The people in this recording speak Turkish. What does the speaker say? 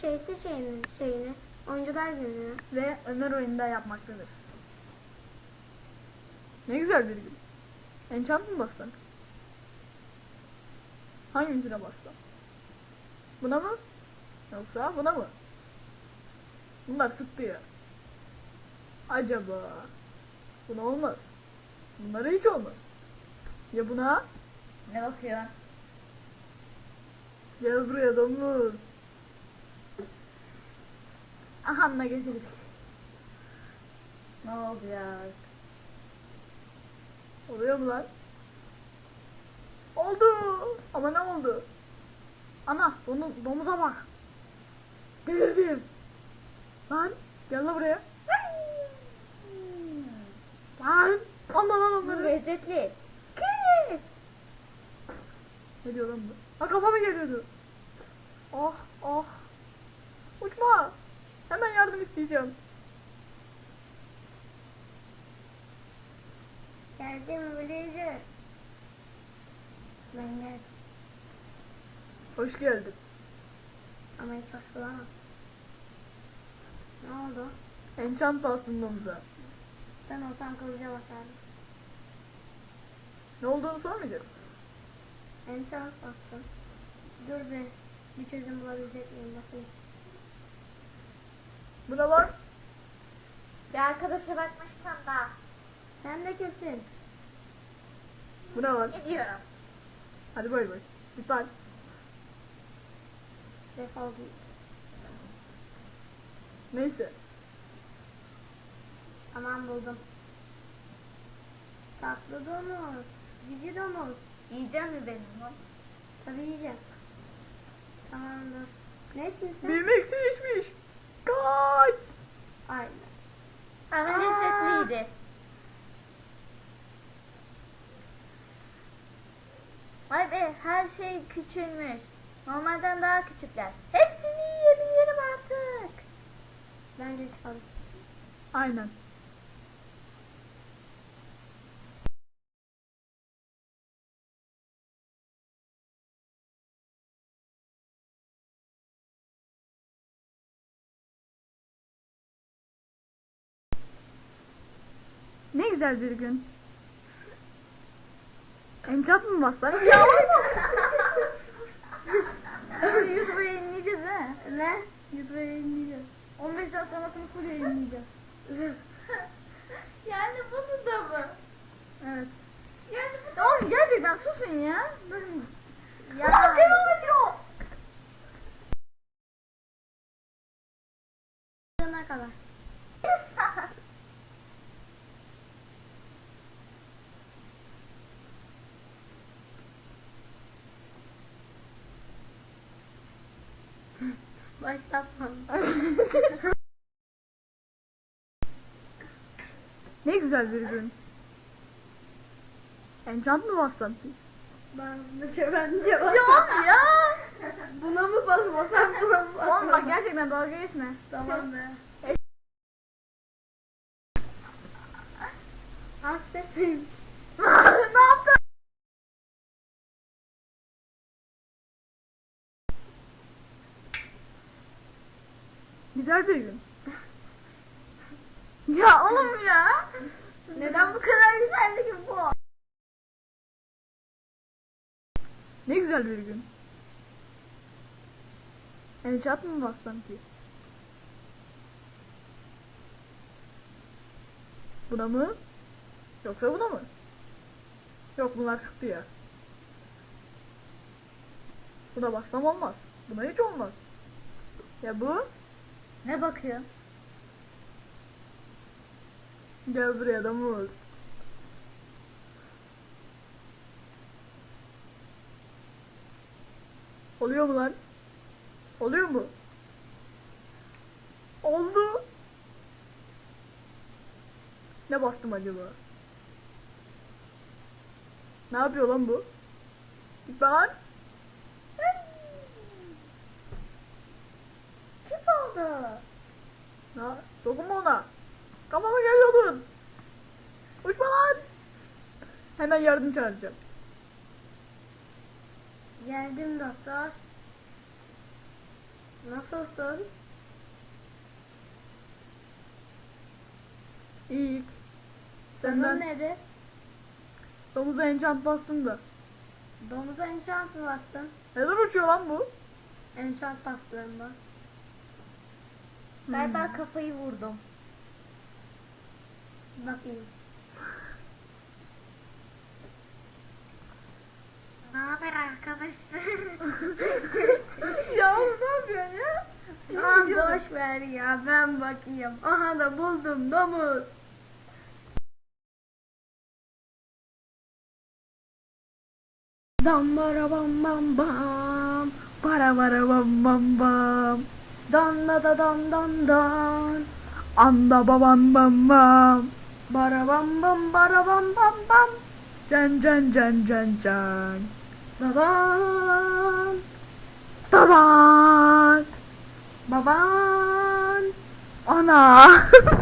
şeysi şeyini, şeyini oyuncular gününü. Ve Ömer oyunda yapmaktadır. Ne güzel bir gün. Enchant mı bassak? Hangisine bassam? Buna mı? Yoksa buna mı? Bunlar sıktı ya. Acaba? Buna olmaz. Bunlara hiç olmaz. Ya buna? Ne bakıyorsun? Gel buraya domuz. Aha ne getirdik. Ne olacak? Oluyor mu lan? Oldu. Ama ne oldu? Ana donu, domuza bak. Delirdi. Lan gel lan buraya. Lan. Allah lan onları. lezzetli. Ne diyor lan bu? Ha kafama geliyordu. Oh oh. Uçma. Hemen yardım isteyeceğim. Geldim Blazer. Ben geldim. Hoş geldin. Ama hiç hoş bulamam. Ne oldu? Enchant bastın domuza. Ben olsam kılıca basardım. Ne olduğunu sormayacak mısın? Enchant bastım. Dur bir. Bir çözüm bulabilecek miyim bakayım. Bu ne lan? Bir arkadaşa bakmıştım da. Sen de kimsin? Bu ne lan? Gidiyorum. Hadi bay bay. Git lan. Defol git. Neyse. Tamam buldum. Tatlı domuz. Cici domuz. Yiyeceğim mi benim bu? Tabii yiyeceğim. Tamamdır. Ne ismin sen? Benim eksi içmiş. Kaç. Aynen. Ama Aa. lezzetliydi. Vay be her şey küçülmüş. Normalden daha küçükler. Hepsini yiyebilirim artık. Bence çıkalım. Aynen. Ne güzel bir gün. Enchant mı bassak? Ya YouTube'a yayınlayacağız ha. Ne? YouTube'a yayınlayacağız. 15 daha sonrasını full yayınlayacağız. Yani bunu da mı? Evet. Yani bu Ya oğlum gerçekten susun ya. Böyle... Ya. devam ediyor. Ne kadar? Başlatmamış. ne güzel bir gün. Enchant mı bassan ki? Ben ben cevap. Ya oğlum ya. Buna mı basmasam buna mı basmasam? Oğlum bak gerçekten dalga geçme. Tamam be. Güzel bir gün. ya oğlum ya. Neden bu kadar güzeldi ki bu? Ne güzel bir gün. Enchant mı bassam ki? Buna mı? Yoksa buna mı? Yok bunlar sıktı ya. Buna bassam olmaz. Buna hiç olmaz. Ya bu? Ne bakıyorsun? Gel buraya domuz. Oluyor mu lan? Oluyor mu? Oldu. Ne bastım acaba? Ne yapıyor lan bu? Git lan. Oldu. Na, dokunma ona. Kafama geliyordun. Uçma lan. Hemen yardım çağıracağım. Geldim doktor. Nasılsın? İlk. Senden Senden nedir? domuza enchant bastım da. Domuza enchant mı bastın? Neden uçuyor lan bu? Enchant bastığında. Galiba kafayı vurdum. Bakayım. Ne haber arkadaşlar? ya ne yapıyorsun ya? Aman boş ver ya ben bakayım. Aha da buldum domuz. Dam bara bam bam bam. Para para bam bam bam. Dan da da dan dan dan. Anda babam bam bam. Bara bam bam bara bam bam. Can can can can can. Da dan. Dadan. Baban. Ana.